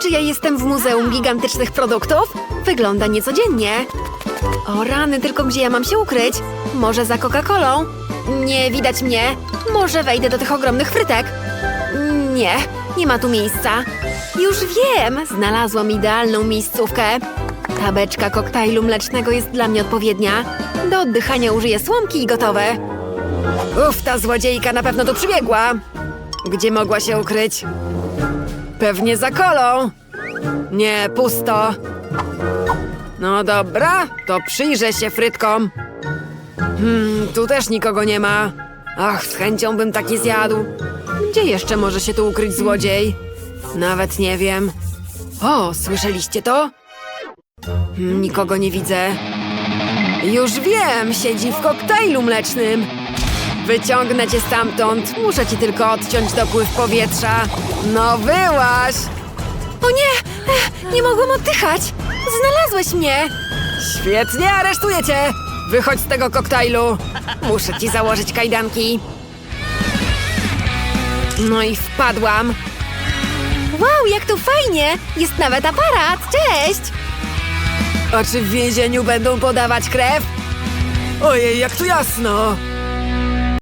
Czy ja jestem w Muzeum Gigantycznych Produktów? Wygląda niecodziennie. O rany, tylko gdzie ja mam się ukryć? Może za Coca-Colą? Nie widać mnie. Może wejdę do tych ogromnych frytek? Nie, nie ma tu miejsca. Już wiem, znalazłam idealną miejscówkę. Ta beczka koktajlu mlecznego jest dla mnie odpowiednia. Do oddychania użyję słomki i gotowe. Uf, ta złodziejka na pewno tu przybiegła. Gdzie mogła się ukryć? Pewnie za kolą. Nie, pusto. No dobra, to przyjrzę się frytkom. Hmm, tu też nikogo nie ma. Ach, z chęcią bym taki zjadł. Gdzie jeszcze może się tu ukryć złodziej? Nawet nie wiem. O, słyszeliście to? Hmm, nikogo nie widzę. Już wiem, siedzi w koktajlu mlecznym. Wyciągnę cię stamtąd. Muszę ci tylko odciąć dopływ powietrza. No wyłaś! O nie! Ech, Nie mogłam oddychać! Znalazłeś mnie! Świetnie, aresztuję cię! Wychodź z tego koktajlu! Muszę ci założyć kajdanki. No i wpadłam. Wow, jak tu fajnie! Jest nawet aparat! Cześć! A czy w więzieniu będą podawać krew? Ojej, jak tu jasno!